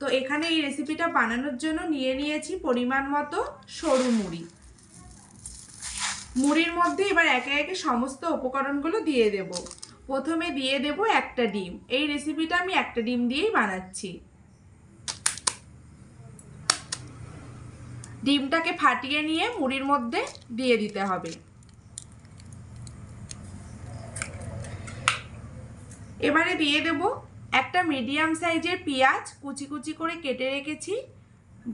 তো এখানে এই রেসিপিটা বানানোর জন্য নিয়ে নিয়েছি পরিমাণ মতো সরু মুড়ি। মুড়ির মধ্যে এবার একে একে সমস্ত উপকরণগুলো দিয়ে দেব। প্রথমে দিয়ে দেব একটা ডিম। এই রেসিপিটা আমি একটা ডিম দিয়েই বানাচ্ছি। ডিমটাকে ফাটিয়ে নিয়ে মুড়ির মধ্যে দিয়ে দিতে হবে। এবারে দিয়ে দেব একটা মিডিয়াম সাইজের পেঁয়াজ কুচি কুচি করে কেটে রেখেছি,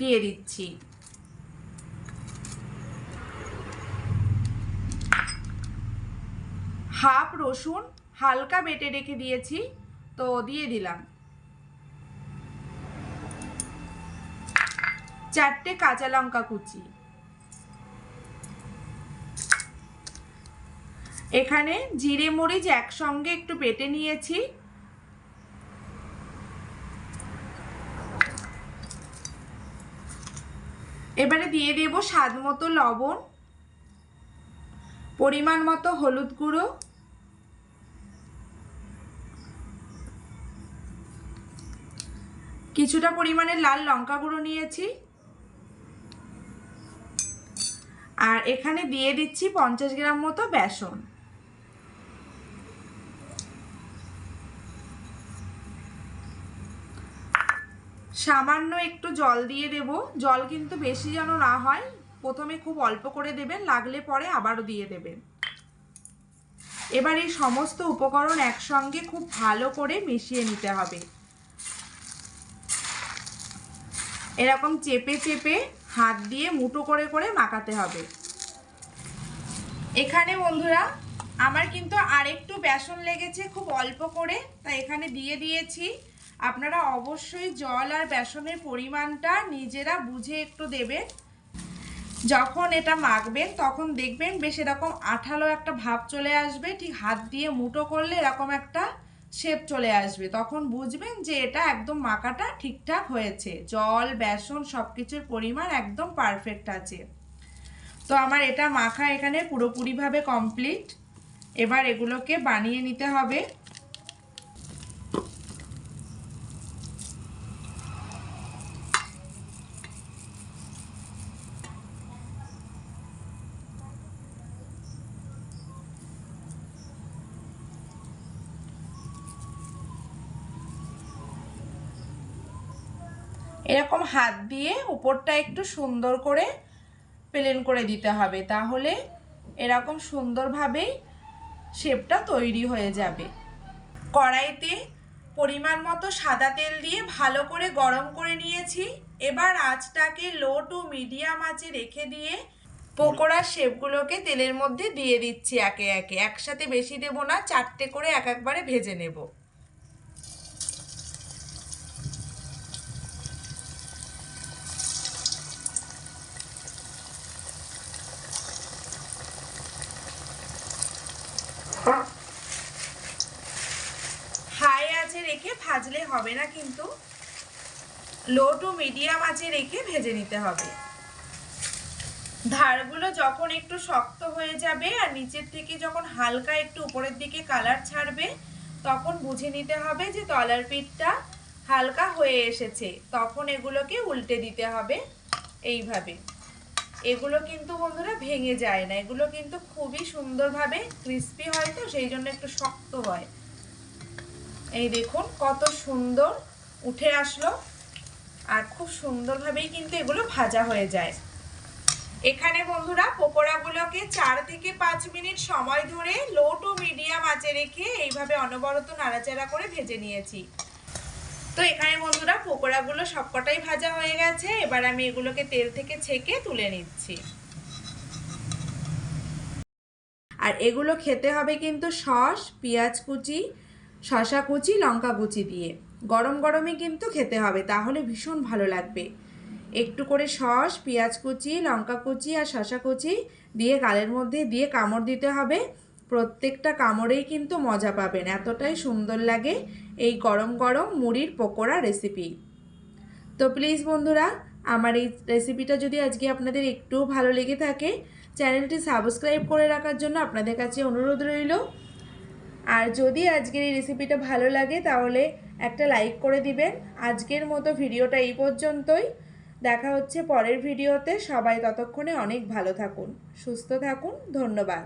দিয়ে দিচ্ছি। হাফ রসুন হালকা বেটে রেখে দিয়েছি, তো দিয়ে দিলাম। চারটে কাঁচা লঙ্কা কুচি। এখানে জিরে মরিচ একসঙ্গে একটু বেটে নিয়েছি। এবারে দিয়ে দেব স্বাদ মতো লবণ, পরিমাণ মতো হলুদ গুঁড়ো, কিছুটা পরিমাণে লাল লঙ্কা গুঁড়ো নিয়েছি। আর এখানে দিয়ে দিচ্ছি পঞ্চাশ গ্রাম মতো বেসন। সামান্য একটু জল দিয়ে দেব। জল কিন্তু বেশি যেন না হয়, প্রথমে খুব অল্প করে দেবেন, লাগলে পরে আবারও দিয়ে দেবেন। এবার এই সমস্ত উপকরণ একসঙ্গে খুব ভালো করে মিশিয়ে নিতে হবে। এরকম চেপে চেপে হাত দিয়ে মুটো করে করে মাখাতে হবে। এখানে বন্ধুরা, আমার কিন্তু আরেকটু বেসন লেগেছে, খুব অল্প করে, তাই এখানে দিয়ে দিয়েছি। আপনারা অবশ্যই জল আর বেসনের পরিমাণটা নিজেরা বুঝে একটু দেবেন। যখন এটা মাখবেন, তখন দেখবেন বেশ এরকম আঠালো একটা ভাব চলে আসবে, ঠিক হাত দিয়ে মুটো করলে এরকম একটা শেপ চলে আসবে। তখন বুঝবেন যে এটা একদম মাখাটা ঠিকঠাক হয়েছে। জল, বেসন সব কিছুর পরিমাণ একদম পারফেক্ট আছে। তো আমার এটা মাখা এখানে পুরোপুরিভাবে কমপ্লিট এবার এগুলোকে বানিয়ে নিতে হবে। এরকম হাত দিয়ে উপরটা একটু সুন্দর করে প্লেন করে দিতে হবে, তাহলে এরকম সুন্দরভাবেই শেপটা তৈরি হয়ে যাবে। কড়াইতে পরিমাণ মতো সাদা তেল দিয়ে ভালো করে গরম করে নিয়েছি। এবার আঁচটাকে লো টু মিডিয়াম আঁচে রেখে দিয়ে পকোড়ার শেপগুলোকে তেলের মধ্যে দিয়ে দিচ্ছি একে একে। একসাথে বেশি দেব না, চারটে করে এক একবারে ভেজে নেব হাই আঁচে রেখে ভাজলে হবে না কিন্তু। লো টু মিডিয়াম আঁচে রেখে ভেজে নিতে হবে। ধারগুলো যখন একটু শক্ত হয়ে যাবে আর নিচের থেকে যখন হালকা একটু উপরের দিকে কালার ছাড়বে, তখন বুঝে নিতে হবে যে তলার পিঠটা হালকা হয়ে এসেছে। তখন এগুলোকে উল্টে দিতে হবে এইভাবে। এগুলো কিন্তু বন্ধুরা ভেঙে যায় না। এগুলো কিন্তু খুবই সুন্দরভাবে ক্রিস্পি হয় তো, সেই জন্য একটু শক্ত হয়। এই দেখুন, কত সুন্দর উঠে আসলো। আর খুব সুন্দরভাবেই কিন্তু এগুলো ভাজা হয়ে যায়। এখানে বন্ধুরা, পকোড়াগুলোকে চার থেকে পাঁচ মিনিট সময় ধরে লো টু মিডিয়াম আঁচে রেখে এইভাবে অনবরত নাড়াচাড়া করে ভেজে নিয়েছি। তো এখানে বন্ধুরা, পকোড়াগুলো সবকটাই ভাজা হয়ে গেছে। এবার আমি এগুলোকে তেল থেকে ছেঁকে তুলে নিচ্ছি। আর এগুলো খেতে হবে কিন্তু সস, পেঁয়াজ কুচি শশা কুচি, লঙ্কা কুচি দিয়ে। গরম গরমে কিন্তু খেতে হবে, তাহলে ভীষণ ভালো লাগবে। একটু করে সস, পেঁয়াজ কুচি, লঙ্কা কুচি আর শশা কুচি দিয়ে গালের মধ্যে দিয়ে কামড় দিতে হবে। প্রত্যেকটা কামড়েই কিন্তু মজা পাবেন, এতটাই সুন্দর লাগে এই গরম গরম মুড়ির পকোড়া রেসিপি তো প্লিজ বন্ধুরা, আমার এই রেসিপিটা যদি আজকে আপনাদের একটুও ভালো লেগে থাকে চ্যানেলটি সাবস্ক্রাইব করে রাখার জন্য আপনাদের কাছে অনুরোধ রইল। আর যদি আজকের এই রেসিপিটা ভালো লাগে, তাহলে একটা লাইক করে দিবেন। আজকের মতো ভিডিওটা এই পর্যন্তই। দেখা হচ্ছে পরের ভিডিওতে। সবাই ততক্ষণে অনেক ভালো থাকুন, সুস্থ থাকুন। ধন্যবাদ।